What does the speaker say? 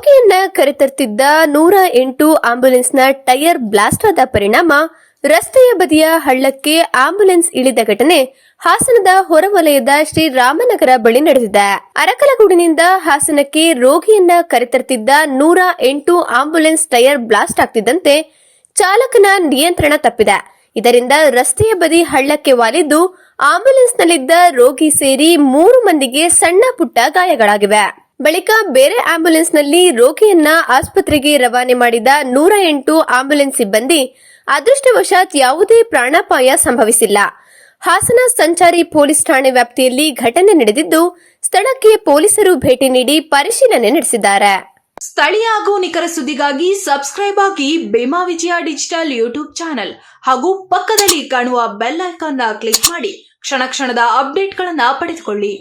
ರೋಗಿಯನ್ನ ಕರೆತರ್ತಿದ್ದ ನೂರ ಎಂಟು ಆಂಬ್ಯುಲೆನ್ಸ್ನ tyre blast ಆದ ಪರಿಣಾಮ ರಸ್ತೆಯ ಬದಿಯ ಹಳ್ಳಕ್ಕೆ ಆಂಬ್ಯುಲೆನ್ಸ್ ಇಳಿದ ಘಟನೆ ಹಾಸನದ ಹೊರವಲಯದ ಶ್ರೀರಾಮನಗರ ಬಳಿ ನಡೆದಿದೆ. ಅರಕಲಗೂಡಿನಿಂದ ಹಾಸನಕ್ಕೆ ರೋಗಿಯನ್ನ ಕರೆತರ್ತಿದ್ದ ನೂರ ಎಂಟು ಆಂಬ್ಯುಲೆನ್ಸ್ ಟೈರ್ ಬ್ಲಾಸ್ಟ್ ಆಗ್ತಿದ್ದಂತೆ ಚಾಲಕನ ನಿಯಂತ್ರಣ ತಪ್ಪಿದೆ. ಇದರಿಂದ ರಸ್ತೆಯ ಬದಿ ಹಳ್ಳಕ್ಕೆ ವಾಲಿದ್ದು ಆಂಬ್ಯುಲೆನ್ಸ್ನಲ್ಲಿದ್ದ ರೋಗಿ ಸೇರಿ ಮೂರು ಮಂದಿಗೆ ಸಣ್ಣ ಪುಟ್ಟ ಗಾಯಗಳಾಗಿವೆ. ಬಳಿಕ ಬೇರೆ ಆಂಬ್ಯುಲೆನ್ಸ್ನಲ್ಲಿ ರೋಗಿಯನ್ನ ಆಸ್ಪತ್ರೆಗೆ ರವಾನೆ ಮಾಡಿದ ನೂರ ಎಂಟು ಆಂಬ್ಯುಲೆನ್ಸ್ ಸಿಬ್ಬಂದಿ ಅದೃಷ್ಟವಶಾತ್ ಯಾವುದೇ ಪ್ರಾಣಾಪಾಯ ಸಂಭವಿಸಿಲ್ಲ. ಹಾಸನ ಸಂಚಾರಿ ಪೊಲೀಸ್ ಠಾಣೆ ವ್ಯಾಪ್ತಿಯಲ್ಲಿ ಘಟನೆ ನಡೆದಿದ್ದು, ಸ್ಥಳಕ್ಕೆ ಪೊಲೀಸರು ಭೇಟಿ ನೀಡಿ ಪರಿಶೀಲನೆ ನಡೆಸಿದ್ದಾರೆ. ಸ್ಥಳೀಯ ಹಾಗೂ ನಿಖರ ಸುದ್ದಿಗಾಗಿ ಸಬ್ಸ್ಕ್ರೈಬ್ ಆಗಿ ಬೇಮಾ ವಿಜಯ ಡಿಜಿಟಲ್ ಯೂಟ್ಯೂಬ್ ಚಾನೆಲ್ ಹಾಗೂ ಪಕ್ಕದಲ್ಲಿ ಕಾಣುವ ಬೆಲ್ ಐಕಾನ್ನ ಕ್ಲಿಕ್ ಮಾಡಿ ಕ್ಷಣ ಕ್ಷಣದ ಅಪ್ಡೇಟ್ಗಳನ್ನ ಪಡೆದುಕೊಳ್ಳಿ.